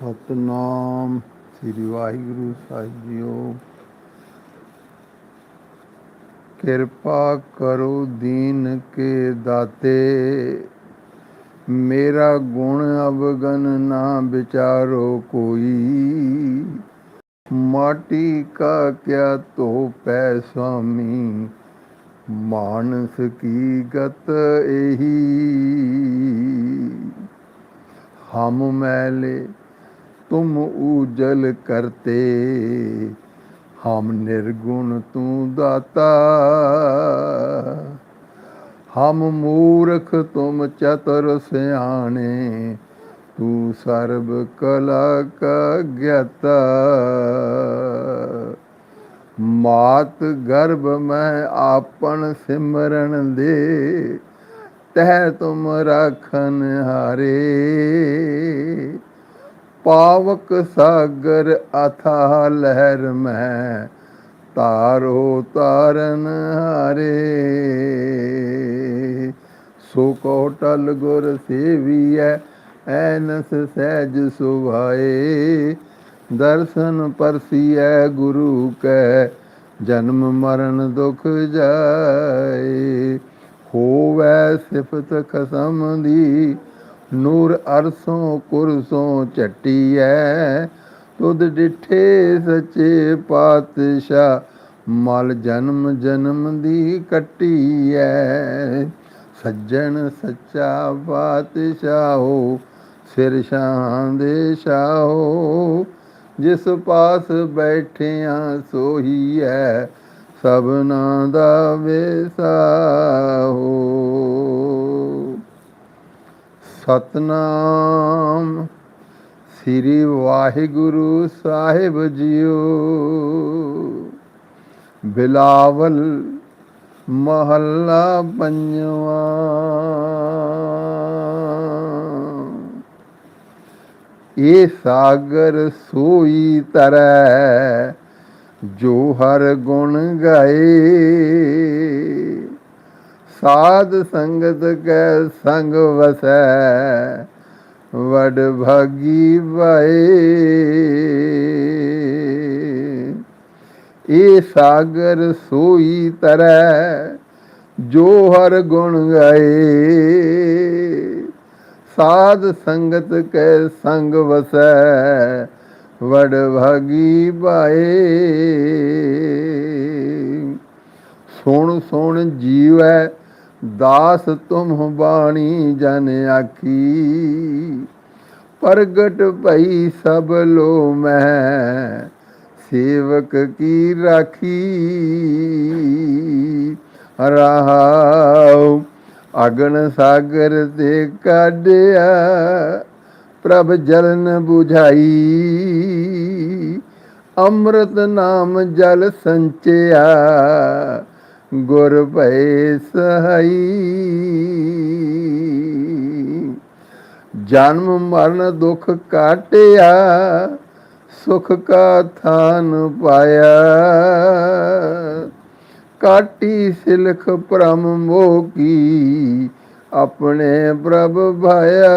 ਸਤਨਾਮ, ਸ੍ਰੀ ਵਾਹਿਗੁਰੂ ਸਾਹਿਬ ਜੀਓ। ਕਿਰਪਾ ਕਰੋ ਦੀਨ ਕੇ ਦਾਤੇ। ਮੇਰਾ ਗੁਣ ਅਵਗਨ ਨਾ ਵਿਚਾਰੋ ਕੋਈ। ਮਾਟੀ ਕਾ ਕਿਆ ਤੋ ਪੈ ਸਾਮੀ ਮਾਨਸ ਕੀ ਗਤ ਇਹੀ ਹਮ ਮੈਲੇ तुम उजल करते हम निर्गुण तू दाता हम मूर्ख तुम चतुर सियाने तू सर्व कला का ज्ञाता मात गर्भ में आपन सिमरन दे ਤਹ ਤੁਮ ਰਾਖਨ ਹਾਰੇ ਪਾਵਕ ਸਾਗਰ ਅਥਾ ਲਹਿਰ ਮੈਂ ਤਾਰੋ ਤਾਰਨ ਹਾਰੇ। ਸੋ ਕੋ ਗੁਰ ਸੇਵੀਐ, ਐਨਸ ਸਹਿਜ ਸੁਭਾਏ। ਦਰਸ਼ਨ ਪਰਸੀਐ ਗੁਰੂ ਕੈ, ਜਨਮ ਮਰਨ ਦੁਖ ਜਾਏ। ਹੋਵੈ ਸਿਫਤ ਖਸਮ ਦੀ ਨੂਰ ਅਰਸੋਂ ਕੁਰਸੋਂ ਝਟੀਐ, ਤੁਧ ਡਿਠੇ ਸੱਚੇ ਪਾਤਸ਼ਾਹ, ਮਲ ਜਨਮ ਜਨਮ ਦੀ ਕੱਟੀਐ। ਸੱਜਣ ਸੱਚਾ ਪਾਤਸ਼ਾਹੋ, ਸਿਰ ਸ਼ਾਂ ਦੇ ਸ਼ਾਹੋ ਜਿਸ ਪਾਸ ਬੈਠਿਆਂ ਸੋਹੀ ਹੈ ਸਭਨਾ ਦਾ ਵੇਸਾ ਹੋ। ਸਤਨਾਮ। ਸ੍ਰੀ ਵਾਹਿਗੁਰੂ ਸਾਹਿਬ ਜੀਓ। ਬਿਲਾਵਲ ਮਹੱਲਾ ਪੰਜਵਾਂ। ਇਹ ਸਾਗਰ ਸੋਈ ਤਰੈ, ਜੋ ਹਰ ਗੁਣ ਗਾਏ। ਸਾਧ ਸੰਗਤ ਕੈ ਸੰਗ ਵਸੈ, ਵਡ ਭਾਗੀ ਵਾਏ ਇਹ ਸਾਗਰ ਸੋਈ ਤਰੈ, ਜੋ ਹਰ ਗੁਣ ਗਾਏ। ਸਾਧ ਸੰਗਤ ਕੈ ਸੰਗ ਵਸੈ, ਵਡ ਭਾਗੀ ਬਾਏ ਸੁਣ ਸੁਣ ਜੀਵੈ ਦਾਸ ਤੁਮ ਬਾਣੀ ਜਨ ਆਖੀ। ਪ੍ਰਗਟ ਭਈ ਸਭ ਲੋ ਮੈਂ, ਸੇਵਕ ਕੀ ਰਾਖੀ। ਰਹਾਉ ਅਗਨ ਸਾਗਰ ਤੇ ਕਾਢਿਆ, ਪ੍ਰਭ ਜਲਨ 부ਝਾਈ ਅੰਮ੍ਰਿਤ ਨਾਮ ਜਲ ਸੰਚਿਆ ਗੁਰ ਭੈ ਸਹਾਈ। ਜਨਮ ਮਰਨ ਦੁਖ ਕਾਟਿਆ, ਸੁਖ ਕਾ ਥਾਨ ਪਾਇਆ। ਕਾਟੀ ਸਿਲਖ ਪ੍ਰਮ ਮੋਕੀ ਆਪਣੇ ਪ੍ਰਭ ਭਾਇਆ।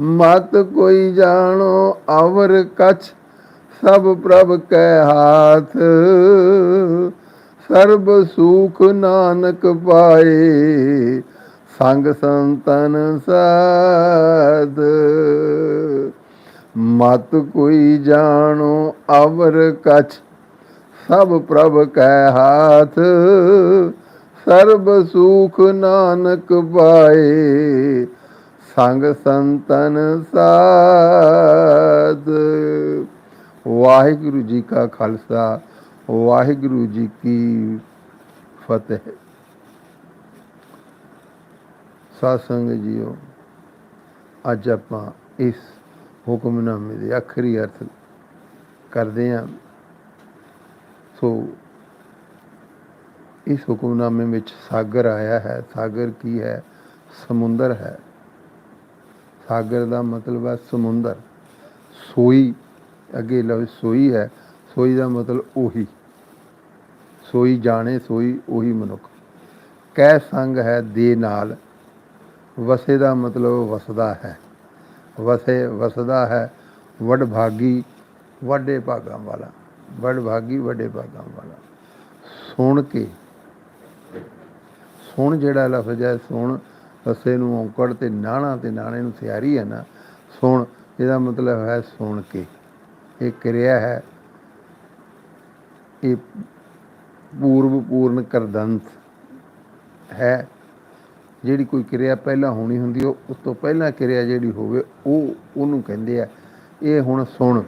ਮਤ ਕੋਈ ਜਾਣੋ, ਅਵਰ ਕਛ ਸਭ ਪ੍ਰਭ ਕੈ ਹਾਥ। ਸਰਬ ਸੁਖ ਨਾਨਕ ਪਾਏ, ਸੰਗ ਸੰਤਨ ਸਾਧ ਮਤ ਕੋਈ ਜਾਣੋ ਅਵਰ ਕਛ, ਸਭ ਪ੍ਰਭ ਕੈ ਹਾਥ। ਸਰਬ ਸੁਖ ਨਾਨਕ ਪਾਏ, ਸੰਗ ਸੰਤਨ ਸਾਧ ਵਾਹਿਗੁਰੂ ਜੀ ਕਾ ਖਾਲਸਾ, ਵਾਹਿਗੁਰੂ ਜੀ ਕੀ ਫਤਿਹ। ਸਾਧ ਸੰਗਤ ਜੀਓ, ਅੱਜ ਆਪਾਂ ਇਸ ਹੁਕਮਨਾਮੇ ਦੇ ਆਖਰੀ ਅਰਥ ਕਰਦੇ ਹਾਂ। ਸੋ, ਇਸ ਹੁਕਮਨਾਮੇ ਵਿੱਚ ਸਾਗਰ ਆਇਆ ਹੈ। ਸਾਗਰ ਕੀ ਹੈ? ਸਮੁੰਦਰ ਹੈ। ਸਾਗਰ ਦਾ ਮਤਲਬ ਹੈ ਸਮੁੰਦਰ। ਸੋਈ ਅੱਗੇ ਲਫ਼ਜ਼ ਸੋਈ ਹੈ। ਸੋਈ ਦਾ ਮਤਲਬ ਉਹੀ। ਸੋਈ ਜਾਣੇ, ਸੋਈ ਉਹੀ ਮਨੁੱਖ। ਕਹਿ ਸੰਗ ਹੈ ਦੇ ਨਾਲ। ਵਸੇ ਦਾ ਮਤਲਬ ਵਸਦਾ ਹੈ। ਵਸੇ, ਵਸਦਾ ਹੈ। ਵਡ ਭਾਗੀ, ਵੱਡੇ ਭਾਗਾਂ ਵਾਲਾ। ਵਡ ਭਾਗੀ, ਵੱਡੇ ਭਾਗਾਂ ਵਾਲਾ। ਸੁਣ ਕੇ। ਸੁਣ ਜਿਹੜਾ ਲਫ਼ਜ਼ ਹੈ, ਸੁਣ ਵਸੇ ਨੂੰ ਔਂਕੜ ਤੇ ਨਾਣਾ ਤੇ ਨਾਣੇ ਨੂੰ ਸਿਆਰੀ ਹੈ ਨਾ। ਸੁਣ, ਇਹਦਾ ਮਤਲਬ ਹੈ ਸੁਣ ਕੇ। ਇਹ ਕਿਰਿਆ ਹੈ। ਇਹ ਪੂਰਵ ਪੂਰਨ ਕਰਦੰਤ ਹੈ। ਜਿਹੜੀ ਕੋਈ ਕਿਰਿਆ ਪਹਿਲਾਂ ਹੋਣੀ ਹੁੰਦੀ, ਉਹ ਉਸ ਤੋਂ ਪਹਿਲਾਂ ਕਿਰਿਆ ਜਿਹੜੀ ਹੋਵੇ, ਉਹ ਉਹਨੂੰ ਕਹਿੰਦੇ ਆ। ਇਹ ਹੁਣ ਸੁਣ।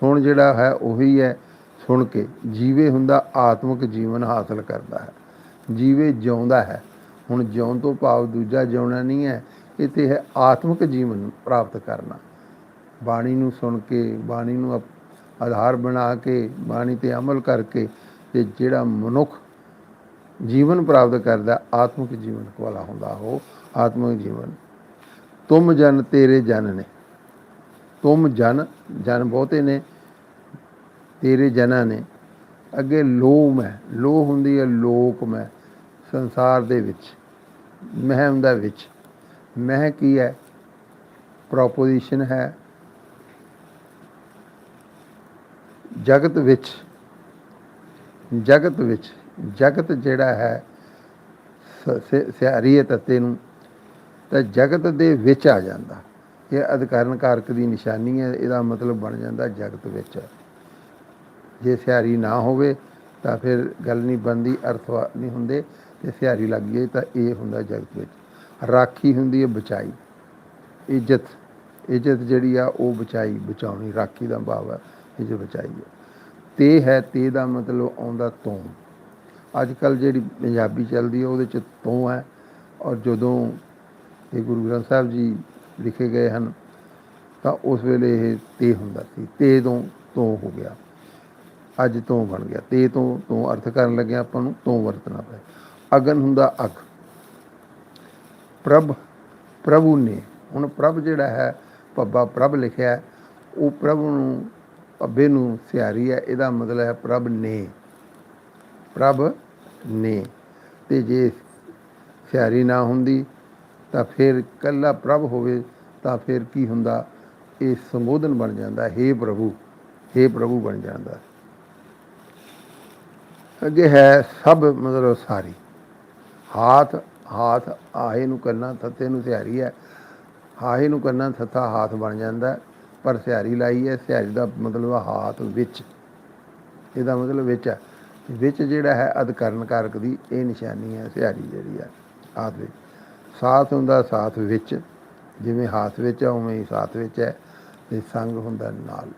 ਸੁਣ ਜਿਹੜਾ ਹੈ, ਉਹੀ ਹੈ। ਸੁਣ ਕੇ ਜੀਵੇ ਹੁੰਦਾ, ਆਤਮਿਕ ਜੀਵਨ ਹਾਸਲ ਕਰਦਾ ਹੈ। ਜੀਵੇ ਜਿਉਂਦਾ ਹੈ। ਹੁਣ ਜਿਉਣ ਤੋਂ ਭਾਵ ਦੂਜਾ ਜਿਉਣਾ ਨਹੀਂ ਹੈ। ਇਹ ਤੇ ਹੈ ਆਤਮਿਕ ਜੀਵਨ ਪ੍ਰਾਪਤ ਕਰਨਾ। ਬਾਣੀ ਨੂੰ ਸੁਣ ਕੇ, ਬਾਣੀ ਨੂੰ ਅਪ- ਆਧਾਰ ਬਣਾ ਕੇ, ਬਾਣੀ ਤੇ ਅਮਲ ਕਰਕੇ ਤੇ ਜਿਹੜਾ ਮਨੁੱਖ ਜੀਵਨ ਪ੍ਰਾਪਤ ਕਰਦਾ, ਆਤਮਿਕ ਜੀਵਨ ਵਾਲਾ ਹੁੰਦਾ ਉਹ, ਆਤਮਿਕ ਜੀਵਨ। ਤੁਮ ਜਨ ਤੇਰੇ ਜਨ ਨੇ। ਤੁਮ ਜਨ ਜਨ ਬਹੁਤੇ ਨੇ, ਤੇਰੇ ਜਨਾਂ ਨੇ। ਅੱਗੇ ਲੋਮ ਹੈ ਲੋ ਹੁੰਦੀ ਹੈ ਲੋਕ ਮੈਂ, ਸੰਸਾਰ ਦੇ ਵਿੱਚ ਮਹਿ ਹੁੰਦਾ ਵਿੱਚ। ਮਹਿ ਕੀ ਹੈ? ਪ੍ਰੋਪੋਜੀਸ਼ਨ ਹੈ। ਜਗਤ ਵਿੱਚ ਜਗਤ ਵਿੱਚ, ਜਗਤ ਜਿਹੜਾ ਹੈ ਸਿਆਰੀ ਸ- ਤੱਤੇ ਨੂੰ ਤਾਂ ਜਗਤ ਦੇ ਵਿੱਚ ਆ ਜਾਂਦਾ। ਇਹ ਅਧਿਕਾਰਨ ਕਾਰਕ ਦੀ ਨਿਸ਼ਾਨੀ ਹੈ, ਇਹਦਾ ਮਤਲਬ ਬਣ ਜਾਂਦਾ ਜਗਤ ਵਿੱਚ। ਜੇ ਸਿਆਰੀ ਨਾ ਹੋਵੇ, ਤਾਂ ਫਿਰ ਗੱਲ ਨਹੀਂ ਬਣਦੀ, ਅਰਥ ਨਹੀਂ ਹੁੰਦੇ। ਤੇ ਸਿਆਰੀ ਲੱਗ ਜਾਏ ਤਾਂ ਇਹ ਹੁੰਦਾ ਜਗਤ ਵਿੱਚ। ਰਾਖੀ ਹੁੰਦੀ ਹੈ, ਬਚਾਈ। ਇੱਜ਼ਤ। ਇੱਜ਼ਤ ਜਿਹੜੀ ਆ, ਉਹ ਬਚਾਈ, ਬਚਾਉਣੀ, ਰਾਖੀ ਦਾ ਭਾਵ ਹੈ। ਇੱਜ਼ਤ ਬਚਾਈ ਹੈ। ਤੇ ਹੈ ਤੇ ਦਾ ਮਤਲਬ ਆਉਂਦਾ ਤੋਂ। ਅੱਜ ਕੱਲ ਜਿਹੜੀ ਪੰਜਾਬੀ ਚੱਲਦੀ ਹੈ, ਉਹਦੇ ਚ ਤੋਂ ਹੈ। ਔਰ ਜਦੋਂ ਇਹ ਗੁਰੂ ਗ੍ਰੰਥ ਸਾਹਿਬ ਜੀ ਲਿਖੇ ਗਏ ਹਨ, ਤਾਂ ਉਸ ਵੇਲੇ ਇਹ ਤੇ ਹੁੰਦਾ ਸੀ। ਤੇ ਤੋਂ ਤੋਂ ਹੋ ਗਿਆ। ਅੱਜ ਤੋਂ ਬਣ ਗਿਆ। ਤੇ ਤੋਂ ਤੋਂ ਅਰਥ ਕਰਨ ਲੱਗਿਆ ਆਪਾਂ ਨੂੰ, ਤੋਂ ਵਰਤਣਾ ਪਿਆ। ਅਗਨ ਹੁੰਦਾ ਅਗ ਪ੍ਰਭ, ਪ੍ਰਭੂ ਨੇ। ਹੁਣ ਪ੍ਰਭ ਜਿਹੜਾ ਹੈ ਪੱਬਾ ਪ੍ਰਭ ਲਿਖਿਆ ਉਹ ਪ੍ਰਭ ਨੂੰ ਪੱਬੇ ਨੂੰ ਸਿਆਰੀ ਹੈ, ਇਹਦਾ ਮਤਲਬ ਹੈ ਪ੍ਰਭ ਨੇ। ਪ੍ਰਭ ਨੇ। ਤੇ ਜੇ ਸਿਆਰੀ ਨਾ ਹੁੰਦੀ, ਤਾਂ ਫਿਰ ਕੱਲਾ ਪ੍ਰਭ ਹੋਵੇ, ਤਾਂ ਫਿਰ ਕੀ ਹੁੰਦਾ? ਇਹ ਸੰਬੋਧਨ ਬਣ ਜਾਂਦਾ, ਹੈ ਪ੍ਰਭੂ हे ਪ੍ਰਭੂ ਬਣ ਜਾਂਦਾ। ਅੱਗੇ ਹੈ ਸਭ ਮਤਲਬ ਸਾਰੀ। ਹਾਥ ਹਾਥ ਆਹੇ ਨੂੰ ਕਰਨਾ ਥੱਤੇ ਨੂੰ ਸਿਹਾਰੀ ਹੈ, ਆਹੇ ਨੂੰ ਕਰਨਾ ਥੱਥਾ ਹਾਥ ਬਣ ਜਾਂਦਾ। ਪਰ ਸਿਹਾਰੀ ਲਾਈ ਹੈ, ਸਿਹਾਰੀ ਦਾ ਮਤਲਬ ਹਾਥ ਵਿੱਚ। ਇਹਦਾ ਮਤਲਬ ਵਿੱਚ ਹੈ। ਵਿੱਚ ਜਿਹੜਾ ਹੈ ਅਧਕਰਨ ਕਾਰਕ ਦੀ ਇਹ ਨਿਸ਼ਾਨੀ ਹੈ, ਸਿਹਾਰੀ ਜਿਹੜੀ ਹੈ, ਹਾਥ ਵਿੱਚ। ਸਾਥ ਹੁੰਦਾ ਸਾਥ ਵਿੱਚ। ਜਿਵੇਂ ਹਾਥ ਵਿੱਚ ਹੈ, ਉਵੇਂ ਹੀ ਸਾਥ ਵਿੱਚ ਹੈ। ਤੇ ਸੰਗ ਹੁੰਦਾ ਨਾਲ।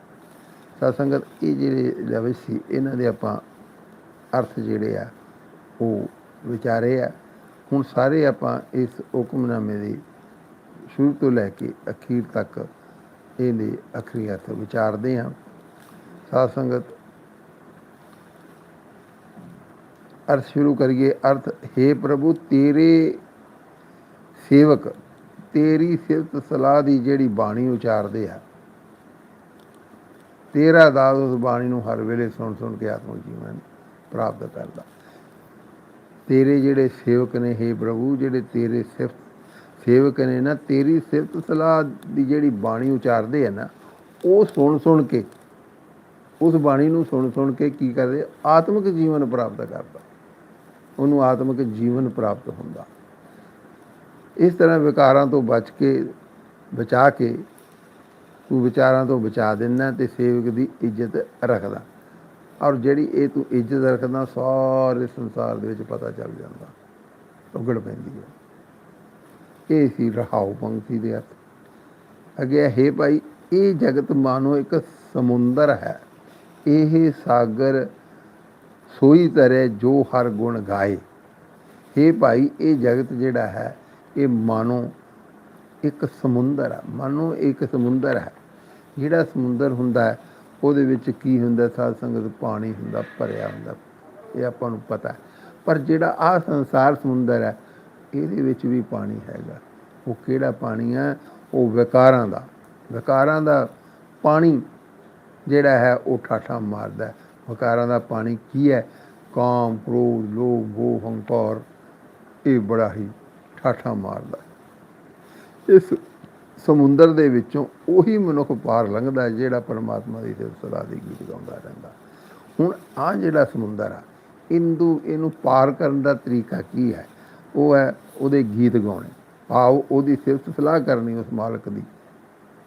ਸਾਧ ਇਹ ਜਿਹੜੇ ਲਫ਼ਜ਼ ਸੀ, ਇਹਨਾਂ ਦੇ ਆਪਾਂ ਅਰਥ ਜਿਹੜੇ ਆ, ਉਹ ਵਿਚਾਰੇ ਆ। ਹੁਣ ਸਾਰੇ ਆਪਾਂ ਇਸ ਹੁਕਮਨਾਮੇ ਦੀ ਸ਼ੁਰੂ ਤੋਂ ਲੈ ਕੇ ਅਖੀਰ ਤੱਕ ਇਹਦੇ ਅਖਰੀ ਅਰਥ ਵਿਚਾਰਦੇ ਹਾਂ। ਸਾਧ ਸੰਗਤ, ਅਰਥ ਸ਼ੁਰੂ ਕਰੀਏ। ਅਰਥ हे ਪ੍ਰਭੂ, ਤੇਰੇ ਸੇਵਕ, ਤੇਰੀ ਸਿਫਤ ਸਲਾਹ ਦੀ ਜਿਹੜੀ ਬਾਣੀ ਉਚਾਰਦੇ ਆ, ਤੇਰਾ ਦਾਸ ਉਸ ਬਾਣੀ ਨੂੰ ਹਰ ਵੇਲੇ ਸੁਣ ਸੁਣ ਕੇ ਆਤਮਿਕ ਜੀਵਨ ਪ੍ਰਾਪਤ ਕਰਦਾ। ਤੇਰੇ ਜਿਹੜੇ ਸੇਵਕ ਨੇ हे ਪ੍ਰਭੂ, ਜਿਹੜੇ ਤੇਰੇ ਸਿਫਤ ਸੇਵਕ ਨੇ ਨਾ, ਤੇਰੀ ਸਿਫਤ ਸਲਾਹ ਦੀ ਜਿਹੜੀ ਬਾਣੀ ਉਚਾਰਦੇ ਆ ਨਾ, ਉਹ ਸੁਣ ਸੁਣ ਕੇ, ਉਸ ਬਾਣੀ ਨੂੰ ਸੁਣ ਸੁਣ ਕੇ ਕੀ ਕਰਦੇ ਆਤਮਿਕ ਜੀਵਨ ਪ੍ਰਾਪਤ ਕਰਦਾ। ਉਹਨੂੰ ਆਤਮਿਕ ਜੀਵਨ ਪ੍ਰਾਪਤ ਹੁੰਦਾ। ਇਸ ਤਰ੍ਹਾਂ ਵਿਕਾਰਾਂ ਤੋਂ ਬਚ ਕੇ, ਬਚਾ ਕੇ, ਤੂੰ ਵਿਚਾਰਾਂ ਤੋਂ ਬਚਾ ਦਿੰਦਾ ਤੇ ਸੇਵਕ ਦੀ ਇੱਜ਼ਤ ਰੱਖਦਾ। ਔਰ ਜਿਹੜੀ ਇਹ ਤੂੰ ਇੱਜ਼ਤ ਰੱਖਦਾ, ਸਾਰੇ ਸੰਸਾਰ ਦੇ ਵਿੱਚ ਪਤਾ ਚੱਲ ਜਾਂਦਾ। ਉਗੜ ਪੈਂਦੀ ਹੈ। ਇਹ ਸੀ ਰਹਾਉ ਪੰਕਤੀ ਦੇ ਅਰਥ। ਅੱਗੇ ਹੈ ਭਾਈ, ਇਹ ਜਗਤ ਮਾਨੋ ਇੱਕ ਸਮੁੰਦਰ ਹੈ। ਇਹ ਸਾਗਰ ਸੋਈ ਤਰੇ ਜੋ ਹਰ ਗੁਣ ਗਾਏ। हे ਭਾਈ, ਇਹ ਜਗਤ ਜਿਹੜਾ ਹੈ, ਇਹ ਮਾਨੋ ਇੱਕ ਸਮੁੰਦਰ ਹੈ। ਮਾਨੋ ਇੱਕ ਸਮੁੰਦਰ ਹੈ। ਜਿਹੜਾ ਸਮੁੰਦਰ ਹੁੰਦਾ ਹੈ, ਉਹਦੇ ਵਿੱਚ ਕੀ ਹੁੰਦਾ? ਸਾਧ ਸੰਗਤ ਪਾਣੀ ਹੁੰਦਾ, ਭਰਿਆ ਹੁੰਦਾ। ਇਹ ਆਪਾਂ ਨੂੰ ਪਤਾ ਪਰ ਜਿਹੜਾ ਆ ਸੰਸਾਰ ਸਮੁੰਦਰ ਹੈ ਇਹਦੇ ਵਿੱਚ ਵੀ ਪਾਣੀ ਹੈਗਾ। ਉਹ ਕਿਹੜਾ ਪਾਣੀ ਹੈ ਉਹ ਵਿਕਾਰਾਂ ਦਾ। ਵਿਕਾਰਾਂ ਦਾ ਪਾਣੀ ਜਿਹੜਾ ਹੈ, ਉਹ ਠਾਠਾ ਮਾਰਦਾ ਹੈ। ਵਿਕਾਰਾਂ ਦਾ ਪਾਣੀ ਕੀ ਹੈ? ਕਾਮ, ਕ੍ਰੋਧ, ਲੋਭ, ਮੋਹ, ਹੰਕਾਰ, ਇਹ ਬੜਾ ਹੀ ਠਾਠਾ ਮਾਰਦਾ ਇਸ ਸਮੁੰਦਰ ਦੇ ਵਿੱਚੋਂ ਉਹੀ ਮਨੁੱਖ ਪਾਰ ਲੰਘਦਾ ਜਿਹੜਾ ਪਰਮਾਤਮਾ ਦੀ ਸਿਫਤ ਸਲਾਹ ਦੀ ਗੀਤ ਗਾਉਂਦਾ ਰਹਿੰਦਾ। ਹੁਣ ਆ ਜਿਹੜਾ ਸਮੁੰਦਰ ਆ ਇੰਦੂ ਇਹਨੂੰ ਪਾਰ ਕਰਨ ਦਾ ਤਰੀਕਾ ਕੀ ਹੈ? ਉਹ ਹੈ, ਉਹਦੇ ਗੀਤ ਗਾਉਣੇ। ਆਓ ਉਹਦੀ ਸਿਫਤ ਸਲਾਹ ਕਰਨੀ ਉਸ ਮਾਲਕ ਦੀ।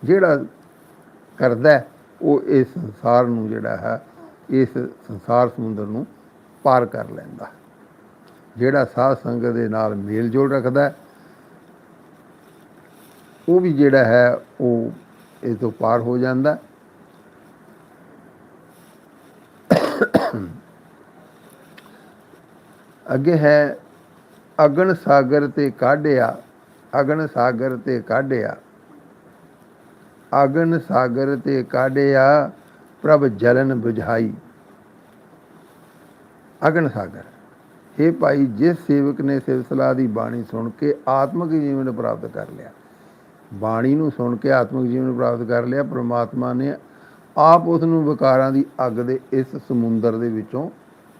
ਜਿਹੜਾ ਕਰਦਾ ਉਹ ਇਸ ਸੰਸਾਰ ਨੂੰ ਜਿਹੜਾ ਹੈ, ਇਸ ਸੰਸਾਰ ਸਮੁੰਦਰ ਨੂੰ ਪਾਰ ਕਰ ਲੈਂਦਾ ਜਿਹੜਾ ਸਾਧ ਸੰਗਤ ਦੇ ਨਾਲ ਮੇਲ ਜੋਲ ਰੱਖਦਾ ਉਹ ਵੀ ਜਿਹੜਾ ਹੈ, ਉਹ ਇਸ ਤੋਂ ਪਾਰ ਹੋ ਜਾਂਦਾ ਅੱਗੇ ਹੈ ਅਗਨ ਸਾਗਰ ਤੇ ਕਾਢਿਆ, ਅਗਨ ਸਾਗਰ ਤੇ ਕਾਢਿਆ। ਅਗਨ ਸਾਗਰ ਤੇ ਕਾਢਿਆ, ਪ੍ਰਭ ਜਲਨ ਬੁਝਾਈ। ਅਗਨ ਸਾਗਰ हे ਭਾਈ, ਜਿਸ ਸੇਵਕ ਨੇ ਸਿਵਸਲਾ ਦੀ ਬਾਣੀ ਸੁਣ ਕੇ ਆਤਮਿਕ ਜੀਵਨ ਪ੍ਰਾਪਤ ਕਰ ਲਿਆ। ਬਾਣੀ ਨੂੰ ਸੁਣ ਕੇ ਆਤਮਿਕ ਜੀਵਨ ਪ੍ਰਾਪਤ ਕਰ ਲਿਆ, ਪ੍ਰਮਾਤਮਾ ਨੇ ਆਪ ਉਸ ਨੂੰ ਵਿਕਾਰਾਂ ਦੀ ਅੱਗ ਦੇ ਇਸ ਸਮੁੰਦਰ ਦੇ ਵਿੱਚੋਂ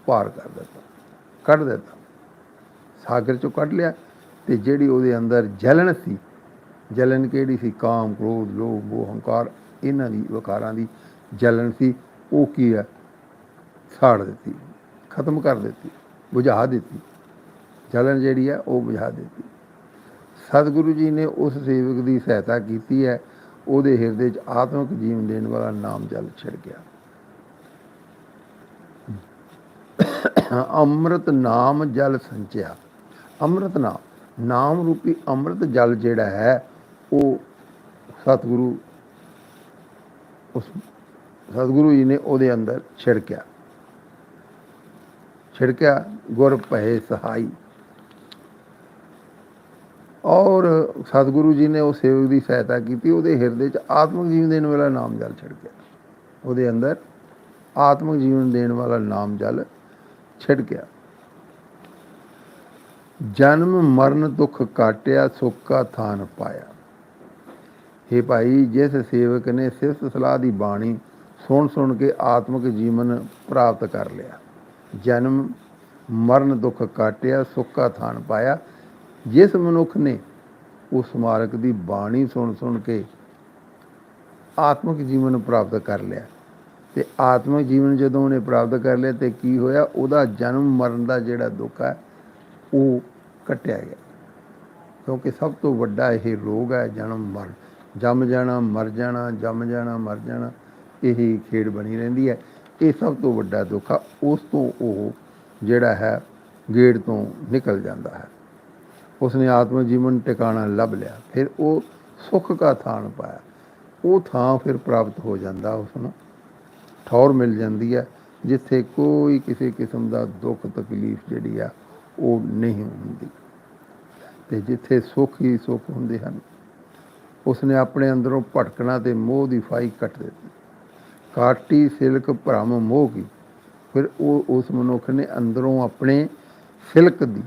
ਪਾਰ ਕਰ ਦਿੱਤਾ, ਕੱਢ ਦਿੱਤਾ। ਸਾਗਰ ਚੋਂ ਕੱਢ ਲਿਆ ਤੇ ਜਿਹੜੀ ਉਹਦੇ ਅੰਦਰ ਜਲਨ ਸੀ, ਜਲਨ ਕਿਹੜੀ ਸੀ? ਕਾਮ, ਕ੍ਰੋਧ, ਲੋਭ, ਮੋਹ, ਹੰਕਾਰ, ਇਹਨਾਂ ਦੀ ਵਿਕਾਰਾਂ ਦੀ ਜਲਨ ਸੀ। ਉਹ ਕੀ ਹੈ? ਸਾੜ ਦਿੱਤੀ, ਖਤਮ ਕਰ ਦਿੱਤੀ, ਬੁਝਾ ਦਿੱਤੀ। ਜਲਨ ਜਿਹੜੀ ਹੈ, ਉਹ ਬੁਝਾ ਦਿੱਤੀ। ਸਤਿਗੁਰੂ ਜੀ ਨੇ ਉਸ ਸੇਵਕ ਦੀ ਸਹਾਇਤਾ ਕੀਤੀ ਹੈ। ਉਹਦੇ ਹਿਰਦੇ 'ਚ ਆਤਮਿਕ ਜੀਵਨ ਦੇਣ ਵਾਲਾ ਨਾਮ ਜਲ ਛਿੜ ਗਿਆ। ਅੰਮ੍ਰਿਤ ਨਾਮ ਜਲ ਸੰਚਿਆ। ਅੰਮ੍ਰਿਤ ਨਾਮ ਨਾਮ ਰੂਪੀ ਅੰਮ੍ਰਿਤ ਜਲ ਜਿਹੜਾ ਹੈ, ਉਹ ਸਤਿਗੁਰੂ ਉਸ ਸਤਿਗੁਰੂ ਜੀ ਨੇ ਉਹਦੇ ਅੰਦਰ ਛਿੜਕਿਆ। ਛਿੜਕਿਆ, ਗੁਰ ਭਏ ਸਹਾਈ। ਔਰ ਸਤਿਗੁਰੂ ਜੀ ਨੇ ਉਹ ਸੇਵਕ ਦੀ ਸਹਾਇਤਾ ਕੀਤੀ, ਉਹਦੇ ਹਿਰਦੇ 'ਚ ਆਤਮਿਕ ਜੀਵਨ ਦੇਣ ਵਾਲਾ ਨਾਮ ਜਲ ਛਿੜਕਿਆ। ਉਹਦੇ ਅੰਦਰ ਆਤਮਿਕ ਜੀਵਨ ਦੇਣ ਵਾਲਾ ਨਾਮ ਜਲ ਛਿੜਕਿਆ। ਜਨਮ ਮਰਨ ਦੁੱਖ ਕਾਟਿਆ ਸੁੱਖ ਥਾਨ ਪਾਇਆ। हे ਭਾਈ, ਜਿਸ ਸੇਵਕ ਨੇ ਸਿਫਤ ਸਲਾਹ ਦੀ ਬਾਣੀ ਸੁਣ ਸੁਣ ਕੇ ਆਤਮਿਕ ਜੀਵਨ ਪ੍ਰਾਪਤ ਕਰ ਲਿਆ, ਜਨਮ ਮਰਨ ਦੁੱਖ ਕਾਟਿਆ, ਸੁੱਕਾ ਥਾਨ ਪਾਇਆ, ਜਿਸ ਮਨੁੱਖ ਨੇ ਉਸ ਮਾਰਗ ਦੀ ਬਾਣੀ ਸੁਣ ਸੁਣ ਕੇ ਆਤਮਿਕ ਜੀਵਨ ਪ੍ਰਾਪਤ ਕਰ ਲਿਆ। ਤੇ ਆਤਮਿਕ ਜੀਵਨ ਜਦੋਂ ਉਹਨੇ ਪ੍ਰਾਪਤ ਕਰ ਲਿਆ, ਤੇ ਕੀ ਹੋਇਆ? ਉਹਦਾ ਜਨਮ ਮਰਨ ਦਾ ਜਿਹੜਾ ਦੁੱਖ ਹੈ ਉਹ ਕੱਟਿਆ ਗਿਆ। ਕਿਉਂਕਿ ਸਭ ਤੋਂ ਵੱਡਾ ਇਹ ਰੋਗ ਹੈ, ਜਨਮ ਮਰ, ਜੰਮ ਜਾਣਾ, ਮਰ ਜਾਣਾ, ਜੰਮ ਜਾਣਾ, ਮਰ ਜਾਣਾ, ਇਹ ਖੇਡ ਬਣੀ ਰਹਿੰਦੀ ਹੈ। ਇਹ ਸਭ ਤੋਂ ਵੱਡਾ ਦੁੱਖ ਆ, ਉਸ ਤੋਂ ਉਹ ਜਿਹੜਾ ਹੈ, ਗੇੜ ਤੋਂ ਨਿਕਲ ਜਾਂਦਾ ਹੈ। ਉਸਨੇ ਆਤਮ ਜੀਵਨ ਟਿਕਾਣਾ ਲੱਭ ਲਿਆ, ਫਿਰ ਉਹ ਸੁੱਖ ਦਾ ਥਾਨ ਪਾਇਆ। ਉਹ ਥਾਂ ਫਿਰ ਪ੍ਰਾਪਤ ਹੋ ਜਾਂਦਾ ਉਸ ਨੂੰ ਠੌਰ ਮਿਲ ਜਾਂਦੀ ਹੈ, ਜਿੱਥੇ ਕੋਈ ਕਿਸੇ ਕਿਸਮ ਦਾ ਦੁੱਖ ਤਕਲੀਫ ਜਿਹੜੀ ਆ ਉਹ ਨਹੀਂ ਹੁੰਦੀ। ਤੇ ਜਿੱਥੇ ਸੁੱਖ ਹੀ ਸੁੱਖ ਹੁੰਦੇ ਹਨ, ਉਸਨੇ ਆਪਣੇ ਅੰਦਰੋਂ ਭਟਕਣਾ ਤੇ ਮੋਹ ਦੀ ਫਾਈ ਕੱਟ ਦਿੱਤੀ। ਕਾਟੀ, ਸਿਲਕ, ਭ੍ਰਮ, ਮੋਹ ਕੀ? ਫਿਰ ਉਹ ਉਸ ਮਨੁੱਖ ਨੇ ਅੰਦਰੋਂ ਆਪਣੇ ਸਿਲਕ ਦੀ,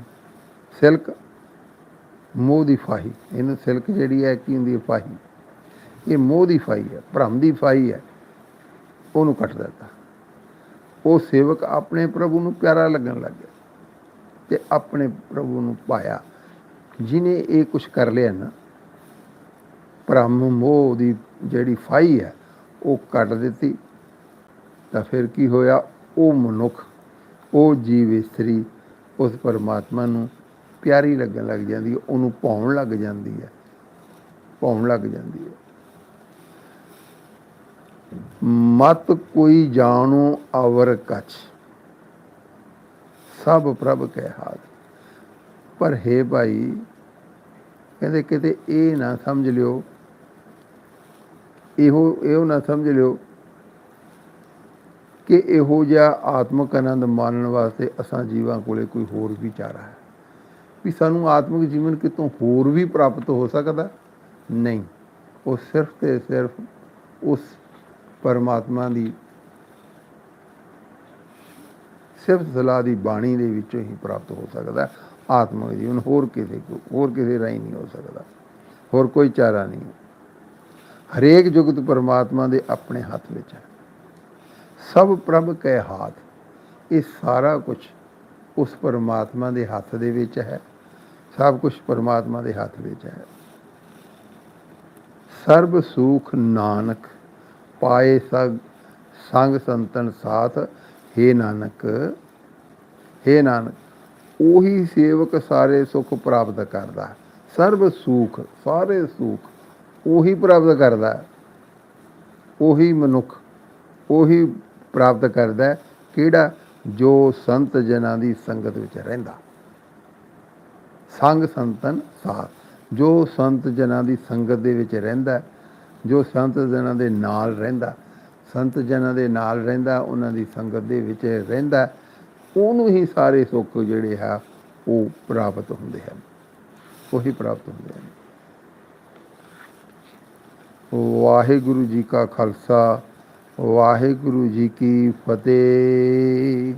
ਸਿਲਕ, ਮੋਹ ਦੀ ਫਾਹੀ। ਇਹਨੂੰ ਸਿਲਕ ਜਿਹੜੀ ਹੈ, ਕੀ ਹੁੰਦੀ ਹੈ? ਫਾਹੀ। ਇਹ ਮੋਹ ਦੀ ਫਾਈ ਹੈ, ਭ੍ਰਮ ਦੀ ਫਾਈ ਹੈ। ਉਹਨੂੰ ਕੱਟ ਦਿੱਤਾ। ਉਹ ਸੇਵਕ ਆਪਣੇ ਪ੍ਰਭੂ ਨੂੰ ਪਿਆਰਾ ਲੱਗਣ ਲੱਗ ਗਿਆ। ਤੇ ਆਪਣੇ ਪ੍ਰਭੂ ਨੂੰ ਪਾਇਆ। ਜਿਨੇ ਇਹ ਕੁਝ ਕਰ ਲਿਆ ਨਾ, ਭ੍ਰਮ ਮੋਹ ਦੀ ਜਿਹੜੀ ਫਾਈ ਹੈ, ਉਹ ਕੱਟ ਦਿੱਤੀ। ਤਾਂ ਫਿਰ ਕੀ ਹੋਇਆ? ਉਹ ਮਨੁੱਖ, ਉਹ ਜੀਵ ਇਸਤਰੀ, ਉਸ ਪਰਮਾਤਮਾ ਨੂੰ ਪਿਆਰੀ ਲੱਗਣ ਲੱਗ ਜਾਂਦੀ ਹੈ। ਉਹਨੂੰ ਭਾਉਣ ਲੱਗ ਜਾਂਦੀ ਹੈ। ਭਾਉਣ ਲੱਗ ਜਾਂਦੀ ਹੈ। ਮਤ ਕੋਈ ਜਾਣੂ ਅਵਰ ਕਛ। ਸਭ ਪ੍ਰਭ ਕੈ ਹਾਥ ਪਰ ਹੈ ਭਾਈ, ਕਹਿੰਦੇ ਕਿਤੇ ਇਹ ਨਾ ਸਮਝ ਲਿਓ, ਇਹੋ ਇਹੋ ਨਾ ਸਮਝ ਲਿਓ ਕਿ ਇਹੋ ਜਿਹਾ ਆਤਮਿਕ ਆਨੰਦ ਮਾਣਨ ਵਾਸਤੇ ਅਸਾਂ ਜੀਵਾਂ ਕੋਲੇ ਕੋਈ ਹੋਰ ਵੀ ਚਾਰਾ ਹੈ। ਵੀ ਸਾਨੂੰ ਆਤਮਿਕ ਜੀਵਨ ਕਿਤੋਂ ਹੋਰ ਵੀ ਪ੍ਰਾਪਤ ਹੋ ਸਕਦਾ? ਨਹੀਂ। ਉਹ ਸਿਰਫ ਤੇ ਸਿਰਫ ਉਸ ਪਰਮਾਤਮਾ ਦੀ ਸਿਰਫ ਸਲਾਹ ਦੀ ਬਾਣੀ ਦੇ ਵਿੱਚੋਂ ਹੀ ਪ੍ਰਾਪਤ ਹੋ ਸਕਦਾ ਹੈ। ਆਤਮਿਕ ਜੀਵਨ ਹੋਰ ਕਿਸੇ ਹੋਰ ਕਿਸੇ ਰਾਹੀਂ ਨਹੀਂ ਹੋ ਸਕਦਾ। ਹੋਰ ਕੋਈ ਚਾਰਾ ਨਹੀਂ। ਹਰੇਕ ਜੁਗਤ ਪਰਮਾਤਮਾ ਦੇ ਆਪਣੇ ਹੱਥ ਵਿੱਚ ਹੈ। ਸਭ ਪ੍ਰਭ ਕੈ ਹਾਥ। ਇਹ ਸਾਰਾ ਕੁਝ ਉਸ ਪਰਮਾਤਮਾ ਦੇ ਹੱਥ ਦੇ ਵਿੱਚ ਹੈ। ਸਭ ਕੁਝ ਪਰਮਾਤਮਾ ਦੇ ਹੱਥ ਵਿੱਚ ਹੈ। ਸਰਬ ਸੁਖ ਨਾਨਕ, ਪਾਏ ਸਗ ਸੰਗ ਸੰਤਨ ਸਾਥ हे ਨਾਨਕ हे ਨਾਨਕ, ਉਹੀ ਸੇਵਕ ਸਾਰੇ ਸੁਖ ਪ੍ਰਾਪਤ ਕਰਦਾ। ਹੈ। ਸਰਬ ਸੁਖ, ਸਾਰੇ ਸੁਖ ਉਹੀ ਪ੍ਰਾਪਤ ਕਰਦਾ। ਉਹੀ ਮਨੁੱਖ ਉਹੀ ਪ੍ਰਾਪਤ ਕਰਦਾ ਕਿਹੜਾ? ਜੋ ਸੰਤ ਜਨਾਂ ਦੀ ਸੰਗਤ ਵਿੱਚ ਰਹਿੰਦਾ। ਸੰਗ ਸੰਤਨ ਸਾਥ ਜੋ ਸੰਤ ਜਨਾਂ ਦੀ ਸੰਗਤ ਦੇ ਵਿੱਚ ਰਹਿੰਦਾ ਜੋ ਸੰਤ ਜਨਾਂ ਦੇ ਨਾਲ ਰਹਿੰਦਾ ਸੰਤ ਜਨਾਂ ਦੇ ਨਾਲ ਰਹਿੰਦਾ, ਉਹਨਾਂ ਦੀ ਸੰਗਤ ਦੇ ਵਿੱਚ ਰਹਿੰਦਾ, ਉਹਨੂੰ ਹੀ ਸਾਰੇ ਸੁੱਖ ਜਿਹੜੇ ਆ, ਉਹ ਪ੍ਰਾਪਤ ਹੁੰਦੇ ਹਨ। ਉਹੀ ਪ੍ਰਾਪਤ ਹੁੰਦੇ ਹਨ। ਵਾਹਿਗੁਰੂ ਜੀ ਕਾ ਖਾਲਸਾ, ਵਾਹਿਗੁਰੂ ਜੀ ਕੀ ਫਤਿਹ।